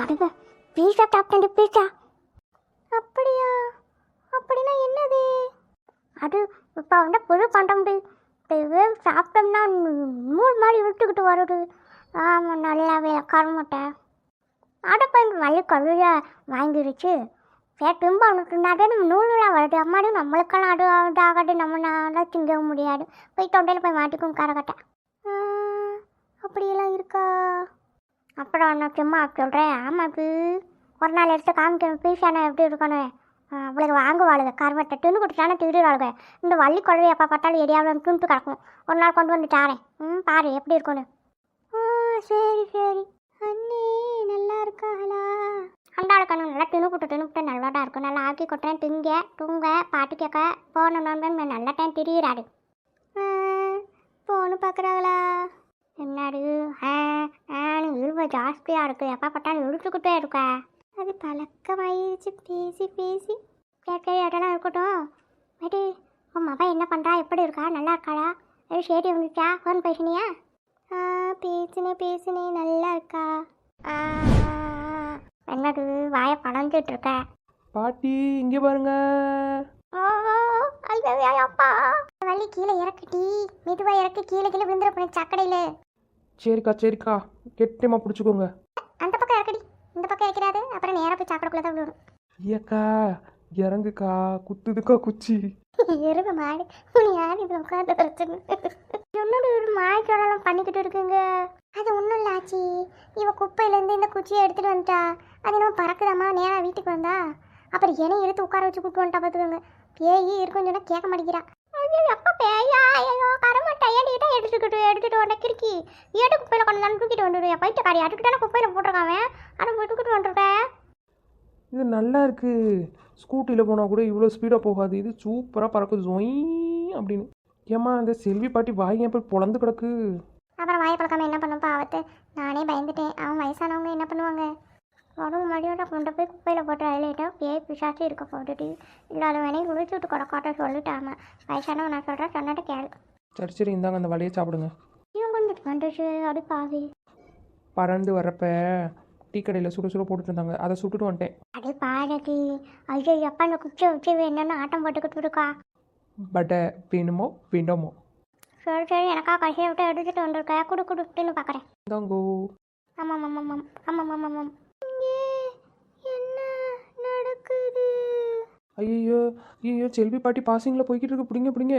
அடங்க பீஸா சாப்பிட்டேன் பீஸா அப்படியா? அப்படின்னா என்னது? அது இப்போ வந்து புது பண்டம் இது சாப்பிட்டோம்னா மூணு மாதிரி விட்டுக்கிட்டு வருது. ஆமாம் நல்லாவே கரமாட்டேன் அடப்பன் வள்ளி கழுவிய வாங்கிருச்சு. சரி திரும்ப அவனுக்கு நிறைய நூலுலாம் வருது. அம்மாடி நம்மளுக்கெல்லாம் அது இதாகாது. நம்ம நல்லா திங்கவும் முடியாது. போய் தொண்டையில் போய் மாட்டிக்கும் கரக்கட்டை அப்படியெல்லாம் இருக்கா? அப்புறம் நான் சும்மா சொல்கிறேன் ஆமாம் இது ஒரு நாள் எடுத்து காமிக்கணும். பீஸானா எப்படி இருக்கணும்? அவளுக்கு வாங்குவாளுங்க கருவட்டை துணி கொடுத்தானே திருடுவாளுங்க இந்த வள்ளி குழவை எப்போ பார்த்தாலும் எரியாவில் துண்டு கிடக்கும். ஒரு நாள் கொண்டு வந்து தாரேன். ம் பாரு எப்படி இருக்கணும் ஆ சரி சரி. அண்ணே நல்லா இருக்காளா? அண்டா இருக்கணும் நல்லா திணுக்குட்டு திணுக்குட்டு நல்லா தான் இருக்கும். நல்லா ஆக்கி கொட்டுறேன். திங்க தூங்க பாட்டு கேட்க போகணுன்னு நல்லா டைம் திரியிறாரு. போன்னு பார்க்குறாங்களா? என்னடு? ஆ இழுவ ஜாஸ்தியாக இருக்கு. எப்போ பார்த்தாலும் இழுத்துக்கிட்டே இருக்க? அது பழக்கமாயிருச்சு. பேசி பேசி. கேட்க இடம்லாம் இருக்கட்டும். மேடி உன் மகன் என்ன பண்ணுறா எப்படி இருக்கா? நல்லா இருக்காளா? ஏதோ ஷேடி வந்துச்சா ஃபோன் பேசுனியா? ஆ பேசினே பேசினே நல்லா இருக்கா. ஆ, என்னது? வாயை பணஞ்சிட்டு இருக்க. பாட்டி இங்கே பாருங்க. அப்பா வள்ளி கீழே இறக்குட்டி மெதுவாக இறக்கு. கீழே கீழே விழுந்துட போன சக்கடையில். சரிக்கா சரிக்கா. கெட்டமா பிடிச்சிக்கோங்க. அந்த பக்கம் இறக்கடி. இந்த பக்கம் இறக்கிறாது அப்புறம் நேராக போய் சாக்கடைக்குள்ளே தான் விழுடும் ஐயக்கா இறங்குக்கா. குத்துதுக்கா குச்சி. எருக மாடு. உன்னை யார் இதில் உட்காந்து பிரச்சனை என்னோட ஒரு மாய்ச்சோடலாம் பண்ணிக்கிட்டு இருக்குங்க? அது ஒன்றும் இல்லை ஆச்சி. இவ குப்பையிலேருந்து இந்த குச்சியை எடுத்துகிட்டு வந்துட்டா. அது நம்ம பறக்குதாம்மா நேராக வீட்டுக்கு வந்தா. அப்புறம் என்னை எடுத்து உட்கார வச்சு கூப்பிட்டு வந்துட்டா பார்த்துக்கோங்க பேய் இருக்குன்னு சொன்னால் கேட்க மாட்டேங்கிறா. ஐயோ எப்போ பேயா. ஐயோ வந்த கிறுக்கி. ஏடு குப்பையில் கொண்டு வந்து தூக்கிட்டு வந்துடுவேன் போயிட்டு காரி அதுக்கிட்டான குப்பையில் போட்டிருக்காங்க ஆனால் போய் தூக்கிட்டு வந்துருக்கேன் இது நல்லா இருக்கு. ஸ்கூட்டியில் போனால் கூட இவ்வளோ ஸ்பீடாக போகாது. இது சூப்பராக பறக்கும் ஜொய் அப்படின்னு. ஏம்மா அந்த செல்வி பாட்டி வாய் ஏன் போய் பொழந்து கிடக்கு? அப்புறம் வாயை பழக்காம என்ன பண்ணும் பாவத்து? நானே பயந்துட்டேன். அவன் வயசானவங்க என்ன பண்ணுவாங்க? உடம்பு மடியோட கொண்டு போய் குப்பையில் போட்டு அழிட்டா பேய் பிசாச்சு இருக்க போட்டுட்டு இல்லாத வேணையும் குளிச்சு விட்டு கொடக்காட்ட சொல்லிட்டாம. வயசானவன் நான் சொல்கிறேன் சொன்னாட்ட கேளு. சரி சரி. இந்தாங்க அந்த வலையை சாப்பிடுங்க. கொஞ்சம் வந்துச்சு அப்படி பாவி பறந்து வரப்ப டீ கடையில் சுட சுட போட்டுட்டு இருந்தாங்க அதை சுட்டுட்டு வந்துட்டேன். அடே பாடகி ஐயோ எப்பா அந்த குச்சியை வச்சு என்னென்னு ஆட்டம் போட்டுக்கிட்டு இருக்கா பட்டை வேணுமோ வேண்டாமோ? சரி சரி எனக்கா கடைசியை விட்டு எடுத்துட்டு வந்திருக்கா. குடு குடுட்டுன்னு பார்க்குறேன் இந்தாங்கோ. ஆமாம் ஆமாம் ஆமாம் ஆமாம் ஆமாம் ஆமாம். என்ன நடக்குது? ஐயோ ஐயோ செல்வி பாட்டி பாசிங்கில் போய்கிட்டு இருக்கு. பிடிங்க பிடிங்க.